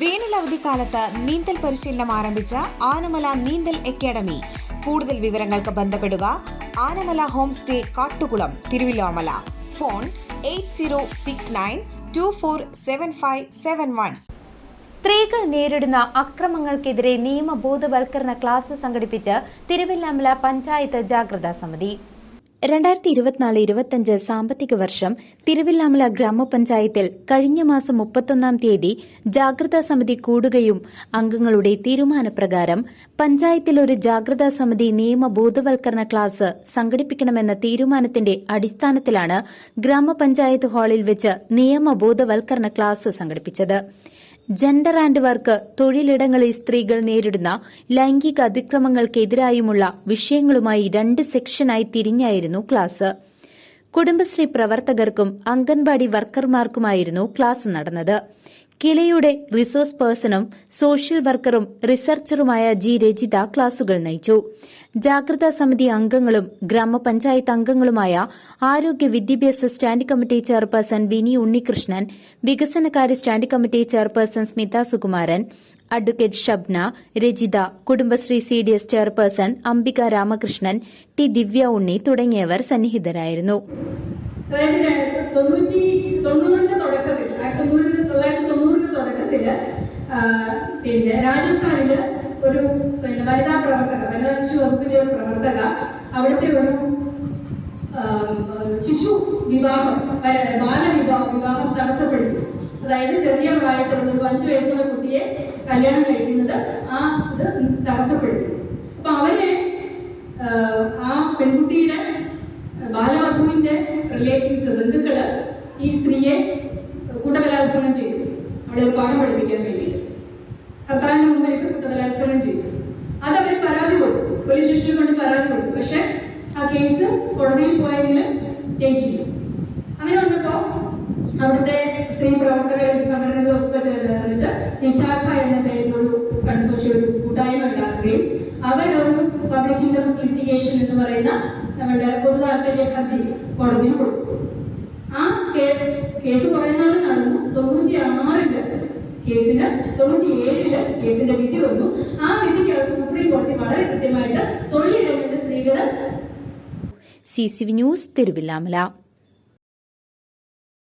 വേനൽ അവധിക്കാലത്ത് നീന്തൽ പരിശീലനം ആരംഭിച്ച ആനമല നീന്തൽ അക്കാദമി. കൂടുതൽ വിവരങ്ങൾക്ക് ബന്ധപ്പെടുക Anamala home stay Kattukulam Thiruvilwamala. Phone eight സ്ത്രീകൾ നേരിടുന്ന അക്രമങ്ങൾക്കെതിരെ നിയമബോധവൽക്കരണ ക്ലാസ് സംഘടിപ്പിച്ച് തിരുവല്ലാമല പഞ്ചായത്ത് ജാഗ്രതാ സമിതി. രണ്ടായിരത്തി ഇരുപത്തിനാല് ഇരുപത്തിയഞ്ച് സാമ്പത്തിക വർഷം തിരുവില്ലാമല ഗ്രാമപഞ്ചായത്തിൽ കഴിഞ്ഞ മാസം മുപ്പത്തൊന്നാം തീയതി ജാഗ്രതാ സമിതി കൂടുകയും അംഗങ്ങളുടെ തീരുമാനപ്രകാരം പഞ്ചായത്തിൽ ഒരു ജാഗ്രതാ സമിതി നിയമ ബോധവൽക്കരണ ക്ലാസ് സംഘടിപ്പിക്കണമെന്ന തീരുമാനത്തിന്റെ അടിസ്ഥാനത്തിലാണ് ഗ്രാമപഞ്ചായത്ത് ഹാളിൽ വെച്ച് നിയമ ബോധവൽക്കരണ ക്ലാസ് സംഘടിപ്പിച്ചത്. ജെൻഡർ ആൻഡ് വർക്ക് തൊഴിലിടങ്ങളിൽ സ്ത്രീകൾ നേരിടുന്ന ലൈംഗിക അതിക്രമങ്ങൾക്കെതിരായുമുള്ള വിഷയങ്ങളുമായി രണ്ട് സെക്ഷനായി തിരിഞ്ഞായിരുന്നു ക്ലാസ്. കുടുംബശ്രീ പ്രവർത്തകർക്കും അംഗൻവാടി വർക്കർമാർക്കുമായിരുന്നു ക്ലാസ് നടന്നത്. കിളയുടെ റിസോഴ്സ് പേഴ്സണും സോഷ്യൽ വർക്കറും റിസർച്ചറുമായ ജി രജിത ക്ലാസുകൾ നയിച്ചു. ജാഗ്രതാ സമിതി അംഗങ്ങളും ഗ്രാമപഞ്ചായത്ത് അംഗങ്ങളുമായ ആരോഗ്യ വിദ്യാഭ്യാസ standing committee chairperson Vini Unnikrishnan വികസനകാര്യ standing committee chairperson Smitha Sukumaran advocate Shabna Rajitha Kudumbashree C D S chairperson Ambika Ramakrishnan T Divya Unni തുടങ്ങിയവർ സന്നിഹിതരായിരുന്നു. തുടക്കത്തിൽ ആ, പിന്നെ രാജസ്ഥാനിൽ ഒരു പിന്നെ വനിതാ പ്രവർത്തക വനിതാ ശിശു വകുപ്പിന്റെ ഒരു പ്രവർത്തക അവിടുത്തെ ഒരു ശിശു വിവാഹം ബാലവിവാഹം വിവാഹം തടസ്സപ്പെടുത്തി. അതായത് ചെറിയ പ്രായത്തിലുള്ള ഒരു അഞ്ചു വയസ്സുള്ള കുട്ടിയെ കല്യാണം കഴിക്കുന്നത് ആ ഇത് തടസ്സപ്പെടുത്തി. അപ്പൊ അവരെ ആ പെൺകുട്ടിയുടെ ബാലവധുവിന്റെ റിലേറ്റീവ്സ് ബന്ധുക്കൾ ഈ സ്ത്രീയെ കൂട്ടബലാത്സംഗം ചെയ്തു. അവിടെ പാഠം പഠിപ്പിക്കാൻ വേണ്ടി ഭർത്താവിന്റെ മുമ്പിലേക്ക് ബലാത്സംഗം ചെയ്തു. അത് അവർ പരാതി കൊടുത്തു. പോലീസ് സ്റ്റേഷനിൽ കൊണ്ട് പരാതി കൊടുത്തു. പക്ഷെ ആ കേസ് കോടതിയിൽ പോയെങ്കിലും ജയിച്ചില്ല. അങ്ങനെ വന്നപ്പോ അവിടുത്തെ സ്ത്രീ പ്രവർത്തകരും സംഘടനകളും ഒക്കെ ചേർന്നിട്ട് നിശാഖ എന്ന പേരിൽ ഒരു കൺസോഷ്യം ഒരു കൂട്ടായ്മ ഉണ്ടാക്കുകയും അവരൊരു പബ്ലിക് ഇൻട്രസ്റ്റ് ലിറ്റിഗേഷൻ എന്ന് പറയുന്ന നമ്മുടെ പൊതു താല്പര്യ ഹർജി കോടതിയിൽ കൊടുത്തു. ആ കേസ് കുറെ നാൾ നടന്നു. തൊണ്ണൂറ്റി ആറിൽ കേസിന് തൊണ്ണൂറ്റി ഏഴിൽ കേസിന്റെ വിധി വന്നു. ആ വിധിക്കകത്ത് സുപ്രീം കോടതി വളരെ കൃത്യമായിട്ട് തൊഴിലിടങ്ങളുടെ സ്ത്രീകൾ C C V news Thiruvilwamala.